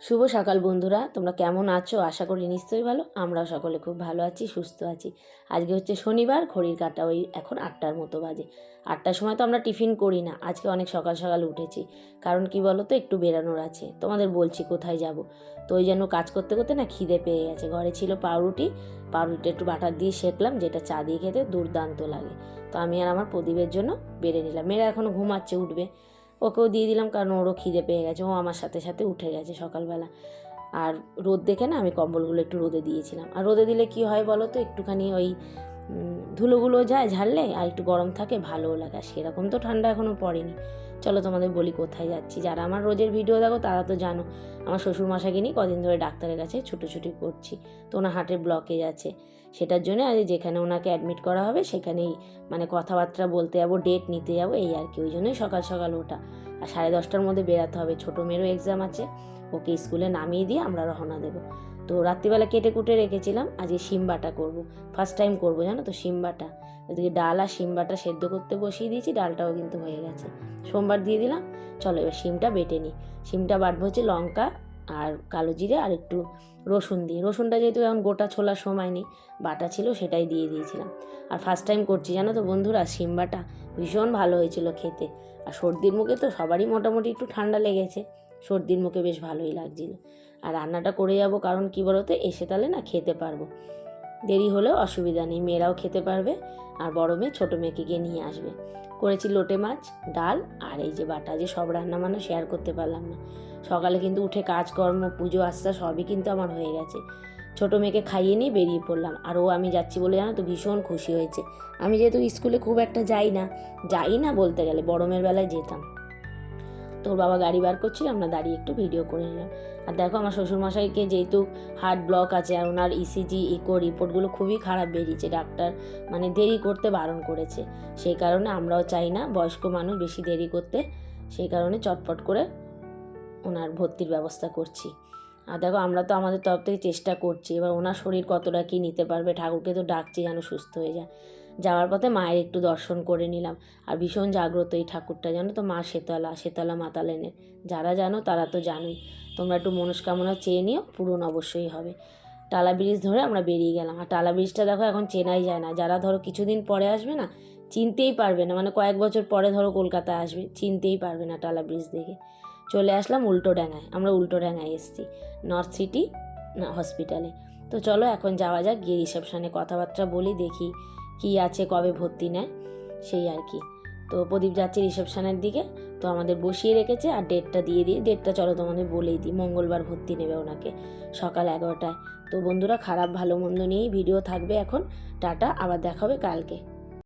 শুভ সকাল বন্ধুরা, তোমরা কেমন আছো? আশা করি নিশ্চয়ই ভালো। আমরাও সকলে খুব ভালো আছি, সুস্থ আছি। আজকে হচ্ছে শনিবার, ঘড়ির কাটা ওই এখন আটটার মতো বাজে। আটটার সময় তো আমরা টিফিন করি না, আজকে অনেক সকাল সকাল উঠেছি। কারণ কি বলো তো একটু বেরানোর আছে। তোমাদের বলছি কোথায় যাব? তো ওই জন্য কাজ করতে করতে না খিদে পেয়ে গেছে। ঘরে ছিল পাউরুটি, পাউরুটিটা একটু বাটার দিয়ে সেকলাম, যেটা চা দিয়ে খেতে দুর্দান্ত লাগে। তো আমি আর আমার প্রদীপের জন্য বেড়ে নিলাম। মেয়েরা এখনও ঘুমাচ্ছে, উঠবে। ওকেও দিয়ে দিলাম কারণ ওরও খিদে পেয়ে গেছে, ও আমার সাথে সাথে উঠে গেছে সকালবেলা। আর রোদ দেখে না আমি কম্বলগুলো একটু রোদে দিয়েছিলাম। আর রোদে দিলে কি হয় বলো তো, একটুখানি ওই ধুলোগুলো যায় ঝাড়লে আর একটু গরম থাকে, ভালোও লাগে। আর সেরকম তো ঠান্ডা এখনও পড়েনি। চলো তোমাদের বলি কোথায় যাচ্ছি। যারা আমার রোজের ভিডিও দেখো তারা তো জানো, আমার শ্বশুরমশাইকে নিয়ে কদিন ধরে ডাক্তারের কাছে ছুটোছুটি করছি। তো ওনার হার্টের ব্লকেজ আছে সেটার জন্য আজ যেখানে ওনাকে অ্যাডমিট করা হবে সেখানেই মানে কথাবার্তা বলতে যাব ডেট নিতে যাব, এই আর কি। ওই জন্যই সকাল সকাল ওটা। আর সাড়ে দশটার মধ্যে বেরাতে হবে। ছোটো মেয়েরও এক্সাম আছে। ওকে স্কুলে নামিয়ে দিয়ে আমরা রওনা দেবো। তো রাত্রিবেলা কেটে কুটে রেখেছিলাম, আজকে শিম বাটা করব। ফার্স্ট টাইম করব, জানো তো শিম বাটা ওদিকে ডাল আর শিম বাটা সেদ্ধ করতে বসিয়ে দিয়েছি, ডালটাও কিন্তু হয়ে গেছে। সোমবার দিয়ে দিলাম, চলো এবার সিমটা বেটে নিই। শিমটা বাটবো হচ্ছে লঙ্কা আর কালো জিরে আর একটু রসুন দিয়ে। রসুনটা যেহেতু এখন গোটা ছোলার সময় নেই, বাটা ছিল সেটাই দিয়ে দিয়েছিলাম। আর ফার্স্ট টাইম করছি, জানো তো বন্ধুরা? শিম বাটা ভীষণ ভালো হয়েছিল খেতে। আর সর্দির মুখে তো সবারই মোটামুটি একটু ঠান্ডা লেগেছে। সর্দির মুখে বেশ ভালোই লাগছিল। আর রান্নাটা করে যাব কারণ কি বলতো? এসে তাহলে না খেতে পারব। দেরি হলেও অসুবিধা নেই, মেয়েরাও খেতে পারবে আর বড় মেয়ে ছোটো মেয়েকে গিয়ে নিয়ে আসবে। করেছি লোটে মাছ, ডাল আর এই যে বাটা, যে সব রান্না মানে শেয়ার করতে পারলাম না। সকালে কিন্তু উঠে কাজকর্ম, পুজো আস্তা সবই কিন্তু আমার হয়ে গেছে। ছোটো মেয়েকে খাইয়ে নিয়ে বেরিয়ে পড়লাম। আর ও আমি যাচ্ছি বলে জানো তো ভীষণ খুশি হয়েছে। আমি যেহেতু স্কুলে খুব একটা যাই না যাই না বলতে গেলে বড়মের বেলায় যেতাম। তোর বাবা গাড়ি বার করছিল, আমরা দাঁড়িয়ে একটু ভিডিও করে নিলাম। আর দেখো আমার শ্বশুরমশাইকে যেহেতু হার্ট ব্লক আছে আর ওনার ইসিজি ইকো রিপোর্টগুলো খুবই খারাপ বেরিয়েছে। ডাক্তার মানে দেরি করতে বারণ করেছে। সেই কারণে আমরাও চাই না বয়স্ক মানুষ বেশি দেরি করতে। সেই কারণে চটপট করে ওনার ভর্তির ব্যবস্থা করছি। আর দেখো, আমরা তো আমাদের তরফ থেকে চেষ্টা করছি, এবার ওনার শরীর কতটা কী নিতে পারবে, ঠাকুরকে তো ডাকছি যেন সুস্থ হয়ে যায়। যাওয়ার পথে মায়ের একটু দর্শন করে নিলাম। আর ভীষণ জাগ্রত এই ঠাকুরটা, জানো তো মা শেতলা শেতলা মাতালেনের যারা জানো তারা তো জানোই। তোমরা একটু মনস্কামনা চেয়ে নিও, পূরণ অবশ্যই হবে। টালা ব্রিজ ধরে আমরা বেরিয়ে গেলাম। আর টালা ব্রিজটা দেখো, এখন চেনাই যায় না। যারা ধরো কিছুদিন পরে আসবে না, চিনতেই পারবে না। মানে কয়েক বছর পরে ধরো কলকাতায় আসবে, চিনতেই পারবে না টালা ব্রিজ দেখে। চলে আসলাম উল্টো ডাঙায়। আমরা উল্টো ডাঙায় এসেছি নর্থ সিটি হসপিটালে তো চলো এখন যাওয়া যাক, গিয়ে রিসেপশনে কথাবার্তা বলি, দেখি কি আছে, কবে ভর্তি নেয়, সেই আর কি। তো প্রদীপ যাচ্ছে রিসেপশনের দিকে, তো আমাদের বসিয়ে রেখেছে আর ডেটটা দিয়ে দিই ডেটটা চলো তোমাদের বলেই দিই, মঙ্গলবার ভর্তি নেবে ওনাকে সকাল এগারোটায়। তো বন্ধুরা, খারাপ ভালো মন্দ নিয়েই ভিডিও থাকবে এখন। টাটা, আবার দেখাবে কালকে।